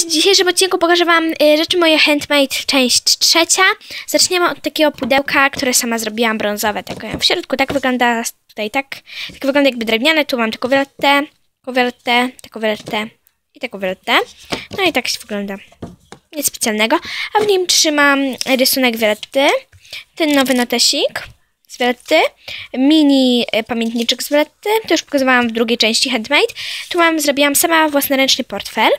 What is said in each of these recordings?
Cześć, w dzisiejszym odcinku pokażę Wam y, rzeczy moje handmade, część trzecia. Zaczniemy od takiego pudełka, które sama zrobiłam, brązowe. Tak, w środku tak wygląda, tutaj tak, tak wygląda jakby drewniane. Tu mam taką violettę, taką violettę, taką i taką violettę. No i tak się wygląda. Nic specjalnego. A w nim trzymam rysunek violetty, ten nowy notesik z Violetty, mini e, pamiętniczek z Violetty, to już pokazywałam w drugiej części Handmade. Tu mam, zrobiłam sama własnoręczny portfel.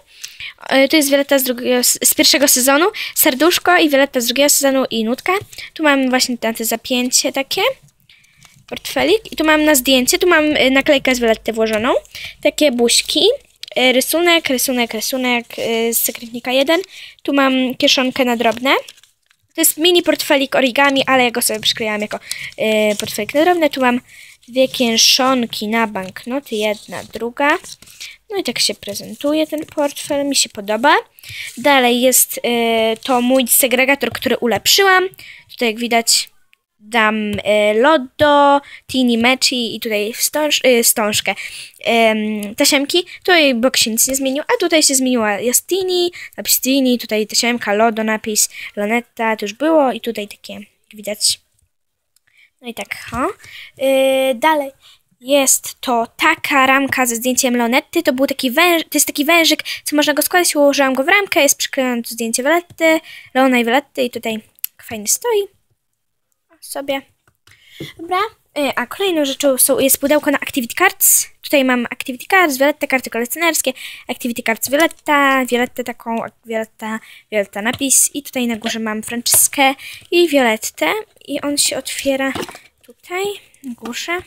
E, To jest Violetta z, drugiego, z pierwszego sezonu, serduszko i Violetta z drugiego sezonu i nutka. Tu mam właśnie te te zapięcie takie, portfelik i tu mam na zdjęcie, tu mam e, naklejkę z Violetty włożoną, takie buźki, e, rysunek, rysunek, rysunek z sekretnika 1. Tu mam kieszonkę na drobne. To jest mini portfelik origami, ale ja go sobie przyklejałam jako portfelik na drobne. Tu mam dwie kieszonki na banknoty, jedna, druga. No i tak się prezentuje ten portfel, mi się podoba. Dalej jest y, to mój segregator, który ulepszyłam. Tutaj jak widać dam y, lodo, tini mechi i tutaj wstąż, y, wstążkę ym, tasiemki. Tutaj bok się nic nie zmienił, a tutaj się zmieniła jest tini, napis tini, tutaj tasiemka, lodo, napis lonetta, to już było i tutaj takie, widać. No i tak, ha. Yy, dalej jest to taka ramka ze zdjęciem Lonetty. To był taki węż, to jest taki wężyk, co można go składać. Ułożyłam go w ramkę, jest przyklejone tu zdjęcie Violetty, Leona i Violetty i tutaj fajnie stoi sobie. Dobra. Y, A kolejną rzeczą są, jest pudełko na Activity Cards. Tutaj mam Activity Cards, Violetta, karty kolekcjonerskie, Activity Cards Violetta, Violettę taką, Violetta, Violetta napis i tutaj na górze mam Franciskę i Violettę i on się otwiera tutaj na górze.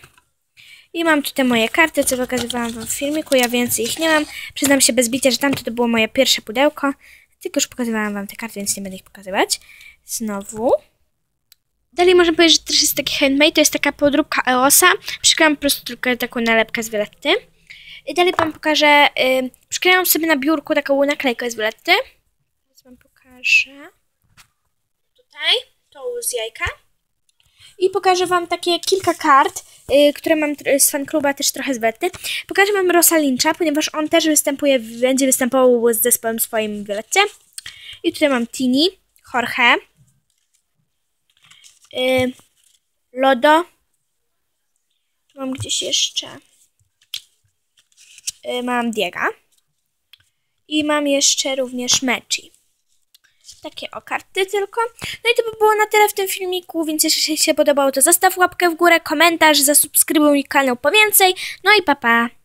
I mam tutaj moje karty, co pokazywałam wam w filmiku, ja więcej ich nie mam. Przyznam się bez bicia, że tamto to było moje pierwsze pudełko, tylko już pokazywałam wam te karty, więc nie będę ich pokazywać. Znowu. Dalej można powiedzieć, że też jest taki handmade, to jest taka podróbka EOSa. Przykleiłam po prostu tylko taką nalepkę z Violetty. I dalej wam pokażę, yy, sobie na biurku taką naklejkę z Violetty. Teraz wam pokażę. Tutaj, tą z jajka. I pokażę wam takie kilka kart, yy, które mam z fankluba też trochę z Violetty. Pokażę wam Rosa Lyncha, ponieważ on też występuje, będzie występował z zespołem swoim w Violetcie. I tutaj mam Tini, Jorge, Y, Lodo. Mam gdzieś jeszcze. Y, mam Diega. I mam jeszcze również Mechi. Takie o karty tylko. No i to by było na tyle w tym filmiku, więc jeśli się podobało, to zostaw łapkę w górę, komentarz, zasubskrybuj kanał po więcej. No i papa. Pa.